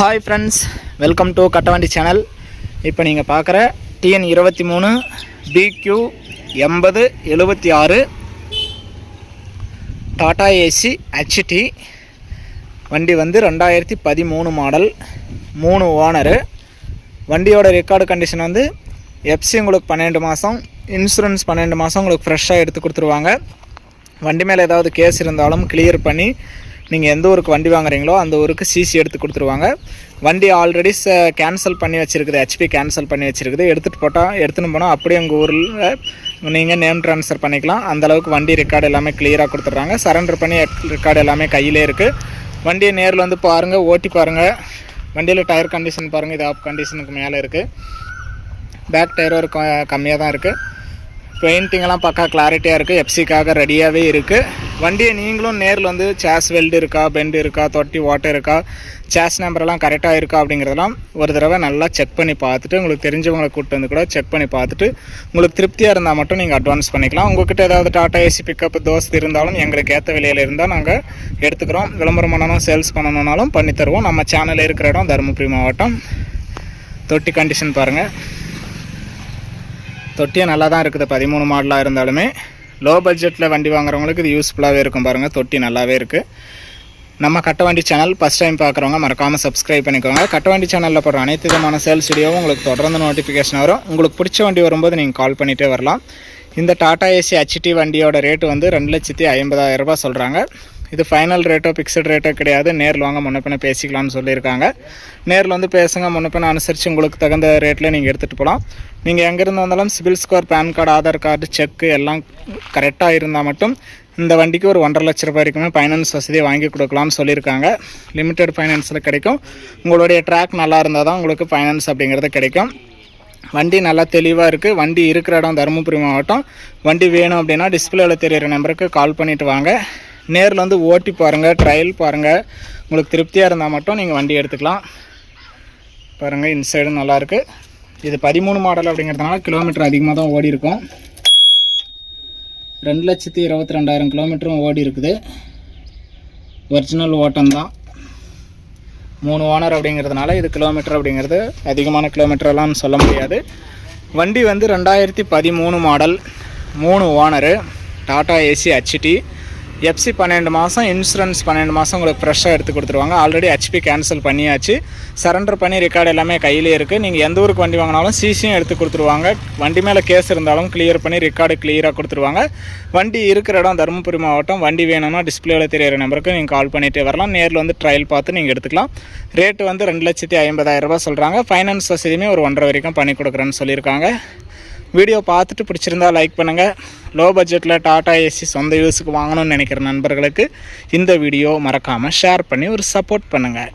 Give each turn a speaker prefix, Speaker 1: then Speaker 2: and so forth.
Speaker 1: Hi friends welcome to Kattavandi channel இப்போ நீங்கள் பார்க்குற டிஎன் இருபத்தி மூணு பிக்யூ எண்பது எழுபத்தி ஆறு டாடா ஏசி ஹெச்டி வண்டி வந்து ரெண்டாயிரத்தி பதிமூணு மாடல் மூணு ஓனரு வண்டியோட ரெக்கார்டு கண்டிஷன் வந்து எஃப்சி உங்களுக்கு பன்னெண்டு மாதம் இன்சூரன்ஸ் பன்னெண்டு மாதம் உங்களுக்கு ஃப்ரெஷ்ஷாக எடுத்து கொடுத்துருவாங்க. வண்டி மேலே ஏதாவது கேஸ் இருந்தாலும் கிளியர் பண்ணி நீங்கள் எந்த ஊருக்கு வண்டி வாங்குறீங்களோ அந்த ஊருக்கு சிசி எடுத்து கொடுத்துருவாங்க. வண்டி ஆல்ரெடி ச கேன்சல் பண்ணி வச்சுருக்குது. ஹெச்பி கேன்சல் பண்ணி வச்சுருக்குது. எடுத்துகிட்டு போட்டால் எடுத்துன்னு போனால் அப்படியே உங்கள் ஊரில் நீங்கள் நேம் ட்ரான்ஸ்ஃபர் பண்ணிக்கலாம். அந்தளவுக்கு வண்டி ரெக்கார்டு எல்லாமே கிளியராக கொடுத்துட்றாங்க. சரண்டர் பண்ணி ரெக்கார்டு எல்லாமே கையிலே இருக்குது வண்டியை நேரில் வந்து பாருங்கள் ஓட்டி பாருங்கள் வண்டியில் டயர் கண்டிஷன் பாருங்கள் இது ஆப் கண்டிஷனுக்கு மேலே இருக்குது பேக் டயர் ஒரு கம்மியாக தான் இருக்குது பெயிண்டிங்கெல்லாம் பக்கா கிளாரிட்டியாக இருக்குது எஃப்சிக்காக ரெடியாகவே இருக்குது வண்டியை நீங்களும் நேரில் வந்து சேஸ் வெல்டு இருக்கா பெண்டு இருக்கா தொட்டி ஓட்டை இருக்கா சேஸ் நம்பரெல்லாம் கரெக்டாக இருக்கா அப்படிங்கிறதெல்லாம் ஒரு தடவை நல்லா செக் பண்ணி பார்த்துட்டு உங்களுக்கு தெரிஞ்சவங்களை கூப்பிட்டு வந்து கூட செக் பண்ணி பார்த்துட்டு உங்களுக்கு திருப்தியாக இருந்தால் மட்டும் நீங்கள் அட்வான்ஸ் பண்ணிக்கலாம். உங்கள்கிட்ட ஏதாவது டாட்டா ஏசி பிக்கப் தோசை இருந்தாலும் எங்களுக்கு ஏற்ற விலையில் இருந்தால் நாங்கள் எடுத்துக்கிறோம். விளம்பரம் பண்ணணும் சேல்ஸ் பண்ணணுன்னாலும் பண்ணி தருவோம். நம்ம சேனலில் இருக்கிற இடம் தருமபுரி மாவட்டம். தொட்டி கண்டிஷன் பாருங்கள் தொட்டியும் நல்லா தான் இருக்குது. பதிமூணு மாடலாக இருந்தாலுமே. லோ பட்ஜெட்டில் வண்டி வாங்குறவங்களுக்கு இது யூஸ்ஃபுல்லாகவே இருக்கும் பாருங்கள் தொட்டி நல்லாவே இருக்குது நம்ம கட்டவண்டி சேனல் ஃபஸ்ட் டைம் பார்க்குறவங்க மறக்காமல் சப்ஸ்கிரைப் பண்ணிக்கோங்க. கட்டவண்டி சேனலில் போடுற அனைத்து விதமான சேல்ஸ் வீடியோவும் உங்களுக்கு தொடர்ந்து நோட்டிஃபிகேஷன் வரும். உங்களுக்கு பிடிச்ச வண்டி வரும்போது நீங்கள் கால் பண்ணிகிட்டே வரலாம். இந்த டாடா ஏசி ஹெச்டி வண்டியோட ரேட்டு வந்து ரெண்டு லட்சத்தி ஐம்பதாயிரம் சொல்கிறாங்க இது ஃபைனல் ரேட்டோ ஃபிக்ஸட் ரேட்டோ கிடையாது. நேரில் வாங்க முன்னப்பின பேசிக்கலாம்னு சொல்லியிருக்காங்க. நேரில் வந்து பேசுங்க முன்னப்பின அனுசரித்து உங்களுக்கு தகுந்த ரேட்டில் நீங்கள் எடுத்துகிட்டு போகலாம் நீங்கள் எங்கேருந்து வந்தாலும் CIBIL score PAN card Aadhaar card cheque எல்லாம் கரெக்டாக இருந்தால் மட்டும் இந்த வண்டிக்கு ஒரு ஒன்றரை லட்ச ரூபாய் வரைக்குமே ஃபைனான்ஸ் வசதியை வாங்கி கொடுக்கலாம்னு சொல்லியிருக்காங்க. லிமிட்டெட் ஃபைனான்ஸில் கிடைக்கும். உங்களுடைய ட்ராக் நல்லா இருந்தால் தான் உங்களுக்கு ஃபைனான்ஸ் அப்படிங்கிறது கிடைக்கும். வண்டி நல்லா தெளிவாக இருக்குது வண்டி இருக்கிற இடம் தருமபுரி மாவட்டம். வண்டி வேணும் அப்படின்னா டிஸ்பிளேவில் தெரிகிற நம்பருக்கு கால் பண்ணிவிட்டு வாங்க. நேரில் வந்து ஓட்டி பாருங்கள் ட்ரையல் பாருங்கள் உங்களுக்கு திருப்தியாக இருந்தால் மட்டும் நீங்கள் வண்டி எடுத்துக்கலாம். பாருங்கள் இன்சைடும் நல்லாயிருக்கு இது பதிமூணு மாடல் அப்படிங்கிறதுனால கிலோமீட்டர் அதிகமாக தான் ஓடி இருக்கும். ரெண்டு லட்சத்தி இருபத்தி ரெண்டாயிரம் கிலோமீட்டரும் ஓடி இருக்குது. ஒரிஜினல் ஓட்டம் தான். மூணு ஓனர் அப்படிங்கிறதுனால இது கிலோமீட்டர் அப்படிங்கிறது அதிகமான கிலோமீட்டரெல்லாம் சொல்ல முடியாது. வண்டி வந்து ரெண்டாயிரத்தி பதிமூணு மாடல் மூணு owner Tata Ace HT FC பன்னெண்டு மாதம் இன்சூரன்ஸ் பன்னெண்டு மாதம் உங்களுக்கு ஃப்ரெஷ்ஷாக எடுத்து கொடுத்துருவாங்க. ஆல்ரெடி ஹெச்பி கேன்சல் பண்ணியாச்சு. சரண்டர் பண்ணி ரெக்கார்டு எல்லாமே கையிலே இருக்குது நீங்கள் எந்த ஊருக்கு வண்டி வாங்கினாலும் சிசியும் எடுத்து கொடுத்துருவாங்க. வண்டி மேலே கேஸ் இருந்தாலும் கிளியர் பண்ணி ரெக்கார்டு கிளியராக கொடுத்துருவாங்க. வண்டி இருக்கிற இடம் தருமபுரி மாவட்டம். வண்டி வேணும்னா டிஸ்பிளேவில் தெரியிற நம்பருக்கு நீங்கள் கால் பண்ணிகிட்டே வரலாம். நேரில் வந்து ட்ரையல் பார்த்து நீங்கள் எடுத்துக்கலாம். ரேட்டு வந்து ரெண்டு லட்சத்தி ஐம்பதாயிரரூபா சொல்கிறாங்க ஃபைனான்ஸ் வசதியுமே ஒரு ஒன்றரை வரைக்கும் பண்ணி கொடுக்குறேன்னு சொல்லியிருக்காங்க. வீடியோ பார்த்துட்டு பிடிச்சிருந்தா லைக் பண்ணுங்கள் லோ பட்ஜெட்டில் டாடா ஏசி சொந்த யூஸுக்கு வாங்கணும்னு நினைக்கிற நண்பர்களுக்கு இந்த வீடியோ மறக்காமல் ஷேர் பண்ணி ஒரு சப்போர்ட் பண்ணுங்கள்